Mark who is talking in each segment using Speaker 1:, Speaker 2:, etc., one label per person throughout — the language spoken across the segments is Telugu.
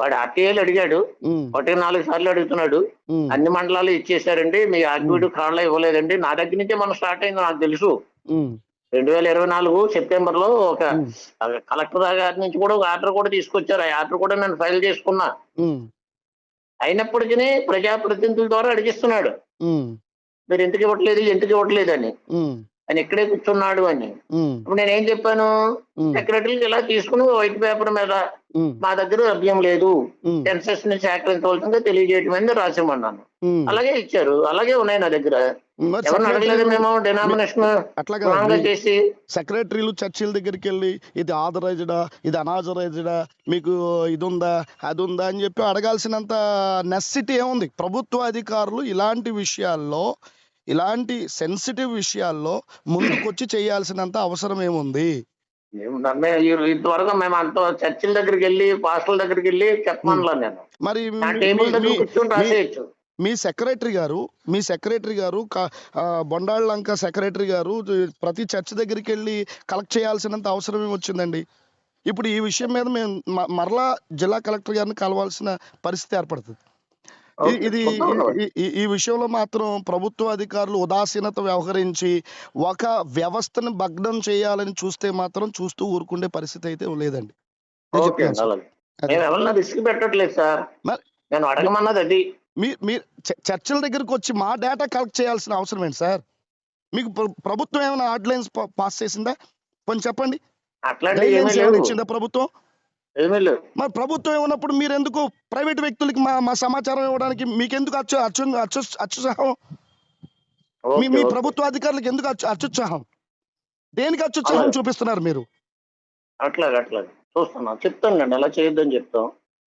Speaker 1: వాడు ఆర్టీఐలు అడిగాడు. ఒకటి నాలుగు సార్లు అడుగుతున్నాడు. అన్ని మండలాలు ఇచ్చేసారండి మీ యాక్టివిటీ కార్డులో ఇవ్వలేదండి. నా దగ్గర నుంచే మనం స్టార్ట్ అయింది నాకు తెలుసు. రెండు వేల ఇరవై నాలుగు సెప్టెంబర్లో ఒక కలెక్టర్ గారి నుంచి కూడా ఒక ఆర్డర్ కూడా తీసుకొచ్చారు. ఆ ఆర్డర్ కూడా నేను ఫైల్ చేసుకున్నా. అయినప్పటికీ ప్రజాప్రతినిధుల ద్వారా అడిగిస్తున్నాడు. మీరు ఎందుకు ఇవ్వట్లేదు? ఎందుకు ఇవ్వట్లేదు అని ఆయన ఇక్కడే కూర్చున్నాడు అని. ఇప్పుడు నేను ఏం చెప్పాను?
Speaker 2: ఉమ్,
Speaker 1: సెక్రటరీకి ఇలా తీసుకుని వైట్ పేపర్ మీద మా దగ్గర లభ్యం లేదు. సెన్సెస్ని సేకరించవలసిందిగా తెలియజేయటం అనేది రాసిమన్నాను. అలాగే ఇచ్చారు. అలాగే ఉన్నాయి నా దగ్గర. చేసి.
Speaker 2: సెక్రటరీలు చర్చిల దగ్గరికి వెళ్ళి ఇది ఆథరైజ్డా ఇది అనాథరైజ్డా మీకు ఇది ఉందా అది ఉందా అని చెప్పి అడగాల్సినంత నెస్సిటీ ఏముంది? ప్రభుత్వ అధికారులు ఇలాంటి విషయాల్లో ఇలాంటి సెన్సిటివ్ విషయాల్లో ముందుకొచ్చి చేయాల్సినంత అవసరం ఏముంది?
Speaker 1: ఇంతవరకు మేము అంత చర్చిల దగ్గరికి వెళ్ళి పాస్టర్ల దగ్గరికి వెళ్ళి చెప్పమనలా నేను.
Speaker 2: మరి
Speaker 1: నా
Speaker 2: మీ-
Speaker 1: టేబుల్
Speaker 2: మీ-
Speaker 1: దగ్గర
Speaker 2: మీ-
Speaker 1: కూర్చొని
Speaker 2: మీ-
Speaker 1: రాసేయచ్చు.
Speaker 2: మీ సెక్రటరీ గారు మీ సెక్రటరీ గారు బొండాళ్ళంక సెక్రటరీ గారు ప్రతి చర్చ్ దగ్గరికి వెళ్ళి కలెక్ట్ చేయాల్సినంత అవసరం ఏమొచ్చిందండి? ఇప్పుడు ఈ విషయం మీద మేము మరలా జిల్లా కలెక్టర్ గారిని కలవాల్సిన పరిస్థితి ఏర్పడుతుంది. ఇది. ఈ- విషయంలో మాత్రం ప్రభుత్వ అధికారులు ఉదాసీనత వ్యవహరించి ఒక వ్యవస్థను భగ్నం చేయాలని చూస్తే మాత్రం చూస్తూ ఊరుకుండే పరిస్థితి అయితే లేదండి.
Speaker 1: రిస్క్ పెట్టట్లేదు సార్. నేను అడగమన్నది అది.
Speaker 2: మీరు చర్చల దగ్గరకు వచ్చి మా డేటా కలెక్ట్ చేయాల్సిన అవసరం ఏంటి సార్? మీకు ప్ర- ప్రభుత్వం ఏమైనా ఆర్డినెన్స్ పాస్ చేసిందా? కొంచెం చెప్పండి. ప్రభుత్వం? మరి ప్రభుత్వం ఏమన్నప్పుడు మీరు ఎందుకు ప్రైవేట్ వ్యక్తులకి మా మా సమాచారం ఇవ్వడానికి మీకెందుకు అచ్చు అచ్చు అచ్చు అత్యుత్సాహం? మీ మీ. ప్రభుత్వ అధికారులకు ఎందుకు అచ్చు అత్యుత్సాహం? దేనికి అత్యుత్సాహం. చూపిస్తున్నారు మీరు?
Speaker 1: అట్లాగే అట్లాగే. చూస్తున్నాం. చెప్తాను ఎలా చేయొద్దని చెప్తాం.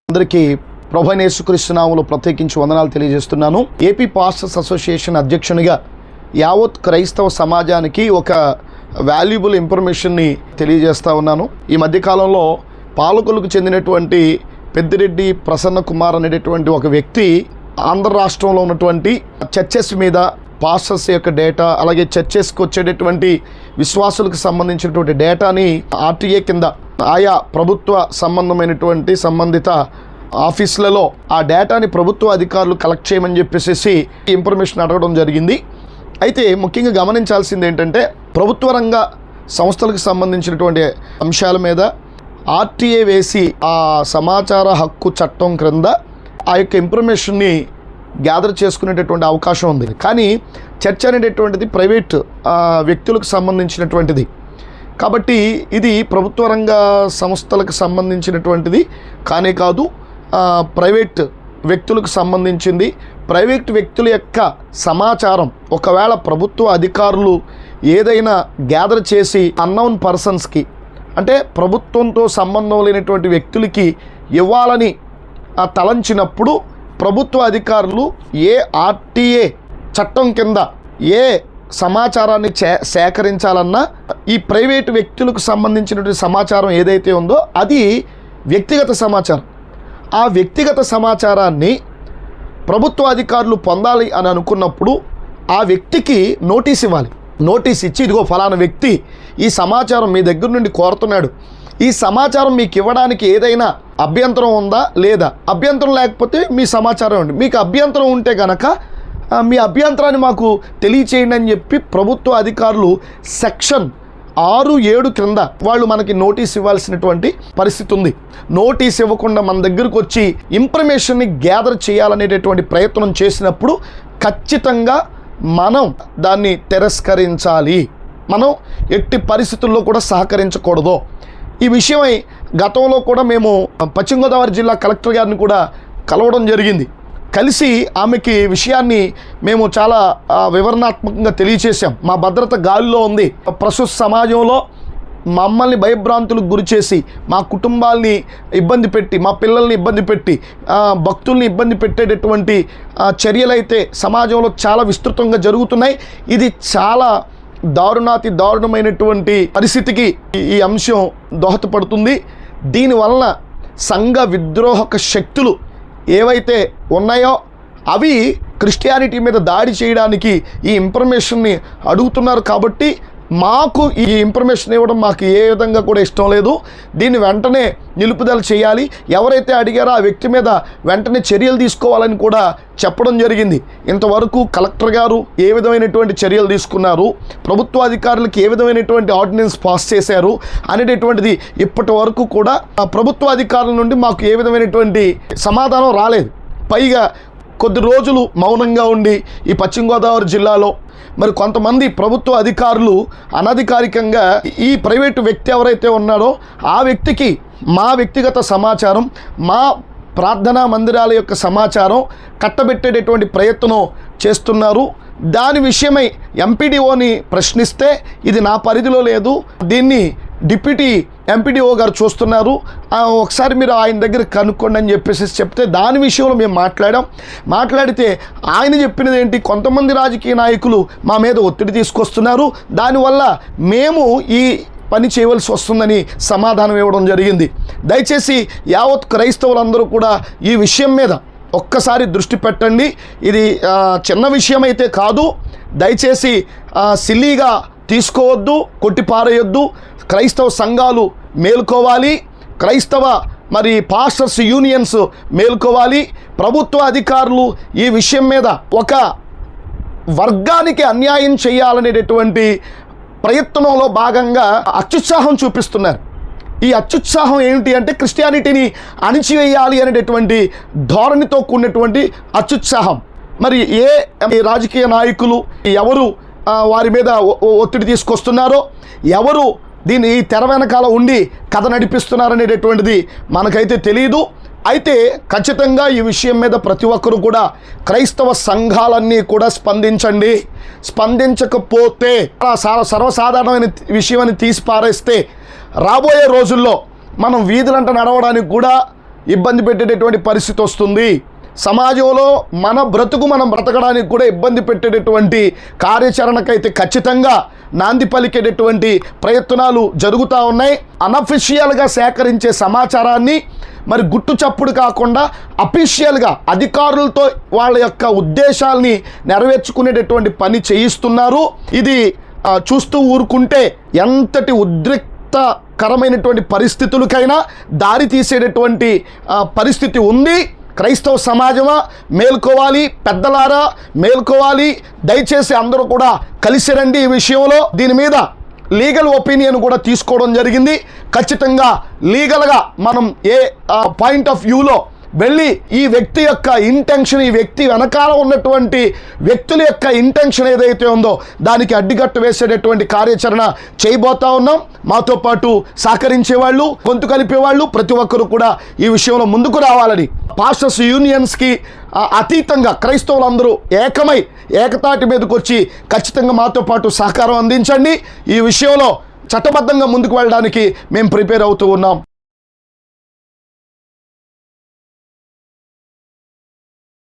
Speaker 2: అందరికీ ప్రభు యేసుక్రీస్తునాములు ప్రత్యేకించి వందనాలు తెలియజేస్తున్నాను. ఏపీ పాస్టర్స్ అసోసియేషన్ అధ్యక్షునిగా యావత్ క్రైస్తవ సమాజానికి ఒక వాల్యుబుల్ ఇన్ఫర్మేషన్ని తెలియజేస్తా ఉన్నాను. ఈ మధ్యకాలంలో పాలకులకు చెందినటువంటి పెద్దిరెడ్డి ప్రసన్న కుమార్ అనేటటువంటి ఒక వ్యక్తి ఆంధ్ర రాష్ట్రంలో ఉన్నటువంటి చర్చెస్ మీద పాస్టర్స్ యొక్క డేటా అలాగే చర్చెస్కి వచ్చేటటువంటి విశ్వాసులకు సంబంధించినటువంటి డేటాని ఆర్టీఏ కింద ఆయా ప్రభుత్వ సంబంధమైనటువంటి సంబంధిత ఆఫీసులలో ఆ డేటాని ప్రభుత్వ అధికారులు కలెక్ట్ చేయమని చెప్పేసి ఇన్ఫర్మేషన్ అడగడం జరిగింది. అయితే ముఖ్యంగా గమనించాల్సింది ఏంటంటే ప్రభుత్వ రంగ సంస్థలకు సంబంధించినటువంటి అంశాల మీద ఆర్టీఏ వేసి ఆ సమాచార హక్కు చట్టం క్రింద ఆ యొక్క ఇన్ఫర్మేషన్ని గ్యాదర్ చేసుకునేటటువంటి అవకాశం ఉంది. కానీ చర్చ అనేటటువంటిది ప్రైవేట్ వ్యక్తులకు సంబంధించినటువంటిది. కాబట్టి ఇది ప్రభుత్వ రంగ సంస్థలకు సంబంధించినటువంటిది కానే కాదు ప్రైవేట్ వ్యక్తులకు సంబంధించింది. ప్రైవేట్ వ్యక్తుల యొక్క సమాచారం ఒకవేళ ప్రభుత్వ అధికారులు ఏదైనా గ్యాదర్ చేసి అన్నౌన్ పర్సన్స్కి అంటే ప్రభుత్వంతో సంబంధం లేనటువంటి వ్యక్తులకి ఇవ్వాలని తలంచినప్పుడు ప్రభుత్వ అధికారులు ఏ ఆర్టీఏ చట్టం కింద ఏ సమాచారాన్ని చే సేకరించాలన్నా ఈ ప్రైవేటు వ్యక్తులకు సంబంధించినటువంటి సమాచారం ఏదైతే ఉందో అది వ్యక్తిగత సమాచారం. ఆ వ్యక్తిగత సమాచారాన్ని ప్రభుత్వ అధికారులు పొందాలి అని అనుకున్నప్పుడు ఆ వ్యక్తికి నోటీస్ ఇవ్వాలి. నోటీస్ ఇచ్చి ఇదిగో ఫలానా వ్యక్తి ఈ సమాచారం మీ దగ్గర నుండి కోరుతున్నాడు. ఈ సమాచారం మీకు ఇవ్వడానికి ఏదైనా అభ్యంతరం ఉందా? లేదా? అభ్యంతరం లేకపోతే మీ సమాచారం ఉంది మీకు అభ్యంతరం ఉంటే కనుక మీ అభ్యంతరాన్ని మాకు తెలియచేయండి అని చెప్పి ప్రభుత్వ అధికారులు సెక్షన్ ఆరు ఏడు క్రింద వాళ్ళు మనకి నోటీస్ ఇవ్వాల్సినటువంటి పరిస్థితి ఉంది. నోటీస్ ఇవ్వకుండా మన దగ్గరకు వచ్చి ఇన్ఫర్మేషన్ని గ్యాదర్ చేయాలనేటటువంటి ప్రయత్నం చేసినప్పుడు ఖచ్చితంగా మనం దాన్ని తిరస్కరించాలి. మనం ఎట్టి పరిస్థితుల్లో కూడా సహకరించకూడదు. ఈ విషయమై గతంలో కూడా మేము పశ్చిమ గోదావరి జిల్లా కలెక్టర్ గారిని కూడా కలవడం జరిగింది. కలిసి ఆమెకి విషయాన్ని మేము చాలా వివరణాత్మకంగా తెలియచేశాం. మా భద్రత గాలిలో ఉంది. ప్రస్తుత సమాజంలో మమ్మల్ని భయభ్రాంతులకు గురిచేసి మా కుటుంబాల్ని ఇబ్బంది పెట్టి మా పిల్లల్ని ఇబ్బంది పెట్టి భక్తుల్ని ఇబ్బంది పెట్టేటటువంటి చర్యలైతే సమాజంలో చాలా విస్తృతంగా జరుగుతున్నాయి. ఇది చాలా దారుణాతి దారుణమైనటువంటి పరిస్థితికి ఈ- ఈ అంశం దోహదపడుతుంది. దీనివలన సంఘ విద్రోహక శక్తులు ఏవైతే ఉన్నాయో అవి క్రిస్టియానిటీ మీద దాడి చేయడానికి ఈ ఇన్ఫర్మేషన్ని అడుగుతున్నారు కాబట్టి మాకు ఈ ఇన్ఫర్మేషన్ ఇవ్వడం మాకు ఏ విధంగా కూడా ఇష్టం లేదు. దీన్ని వెంటనే నిలుపుదల చేయాలి. ఎవరైతే అడిగారో ఆ వ్యక్తి మీద వెంటనే చర్యలు తీసుకోవాలని కూడా చెప్పడం జరిగింది. ఇంతవరకు కలెక్టర్ గారు ఏ విధమైనటువంటి చర్యలు తీసుకున్నారు? ప్రభుత్వ అధికారులకు ఏ విధమైనటువంటి ఆర్డినెన్స్ పాస్ చేశారు? అనేటటువంటిది ఇప్పటి వరకు కూడా ప్రభుత్వ అధికారుల నుండి మాకు ఏ విధమైనటువంటి సమాధానం రాలేదు. పైగా కొద్ది రోజులు మౌనంగా ఉండి ఈ పశ్చిమ గోదావరి జిల్లాలో మరి కొంతమంది ప్రభుత్వ అధికారులు అనధికారికంగా ఈ ప్రైవేటు వ్యక్తి ఎవరైతే ఉన్నాడో ఆ వ్యక్తికి మా వ్యక్తిగత సమాచారం మా ప్రార్థనా మందిరాల యొక్క సమాచారం కట్టబెట్టేటటువంటి ప్రయత్నం చేస్తున్నారు. దాని విషయమై ఎంపీడీఓని ప్రశ్నిస్తే ఇది నా పరిధిలో లేదు. దీన్ని డిప్యూటీ ఎంపీడీఓ గారు చూస్తున్నారు. ఒకసారి మీరు ఆయన దగ్గర కనుక్కోండి అని చెప్పేసి చెప్తే దాని విషయంలో మేము మాట్లాడాం. మాట్లాడితే ఆయన చెప్పినది ఏంటి? కొంతమంది రాజకీయ నాయకులు మా మీద ఒత్తిడి తీసుకొస్తున్నారు. దానివల్ల మేము ఈ పని చేయవలసి వస్తుందని సమాధానం ఇవ్వడం జరిగింది. దయచేసి యావత్ క్రైస్తవులందరూ కూడా ఈ విషయం మీద ఒక్కసారి దృష్టి పెట్టండి. ఇది చిన్న విషయం అయితే కాదు. దయచేసి సిల్లీగా తీసుకోవద్దు కొట్టిపారేయొద్దు. క్రైస్తవ సంఘాలు మేల్కోవాలి. క్రైస్తవ మరి పాస్టర్స్ యూనియన్స్ మేల్కోవాలి. ప్రభుత్వ అధికారులు ఈ విషయం మీద ఒక వర్గానికి అన్యాయం చేయాలనేటటువంటి ప్రయత్నంలో భాగంగా అత్యుత్సాహం చూపిస్తున్నారు. ఈ అత్యుత్సాహం ఏమిటి అంటే క్రిస్టియానిటీని అణిచివేయాలి అనేటటువంటి ధోరణితో కూడినటువంటి అత్యుత్సాహం. మరి ఏ రాజకీయ నాయకులు ఎవరు వారి మీద ఒత్తిడి తీసుకొస్తున్నారో ఎవరు దీన్ని ఈ తెర వెనకాల ఉండి కథ నడిపిస్తున్నారనేటటువంటిది మనకైతే తెలియదు అయితే ఖచ్చితంగా ఈ విషయం మీద ప్రతి ఒక్కరూ కూడా క్రైస్తవ సంఘాలన్నీ కూడా స్పందించండి. స్పందించకపోతే ఆ సర్వసాధారణమైన విషయం అని తీసి పారేస్తే రాబోయే రోజుల్లో మనం వీధులంట నడవడానికి కూడా ఇబ్బంది పెట్టేటటువంటి పరిస్థితి వస్తుంది. సమాజంలో మన బ్రతుకు మనం బ్రతకడానికి కూడా ఇబ్బంది పెట్టేటటువంటి కార్యాచరణకైతే ఖచ్చితంగా నాంది పలికేటటువంటి ప్రయత్నాలు జరుగుతూ ఉన్నాయి. అనఫిషియల్గా సేకరించే సమాచారాన్ని మరి గుట్టు చప్పుడు కాకుండా అఫీషియల్గా అధికారులతో వాళ్ళ యొక్క ఉద్దేశాల్ని నెరవేర్చుకునేటటువంటి పని చేయిస్తున్నారు. ఇది చూస్తూ ఊరుకుంటే ఎంతటి ఉద్రిక్తకరమైనటువంటి పరిస్థితులకైనా దారి తీసేటటువంటి పరిస్థితి ఉంది. క్రైస్తవ సమాజమా? మేల్కోవాలి పెద్దలారా? మేల్కోవాలి. దయచేసి అందరూ కూడా కలిసి రండి ఈ విషయంలో. దీని మీద లీగల్ ఒపీనియన్ కూడా తీసుకోవడం జరిగింది. ఖచ్చితంగా లీగల్గా మనం ఏ పాయింట్ ఆఫ్ వ్యూలో వెళ్ళి ఈ వ్యక్తి యొక్క ఇంటెన్షన్ ఈ వ్యక్తి వెనకాల ఉన్నటువంటి వ్యక్తుల యొక్క ఇంటెన్షన్ ఏదైతే ఉందో దానికి అడ్డుకట్టు వేసేటటువంటి కార్యాచరణ చేయబోతా ఉన్నాం. మాతో పాటు సహకరించే వాళ్ళు గొంతు కలిపేవాళ్ళు ప్రతి ఒక్కరు కూడా ఈ విషయంలో ముందుకు రావాలని పాస్టర్స్ యూనియన్స్కి అతీతంగా క్రైస్తవులందరూ ఏకమై ఏకతాటి మీదకి వచ్చి ఖచ్చితంగా మాతో పాటు సహకారం అందించండి. ఈ విషయంలో చట్టబద్ధంగా ముందుకు వెళ్ళడానికి మేము ప్రిపేర్ అవుతూ ఉన్నాం.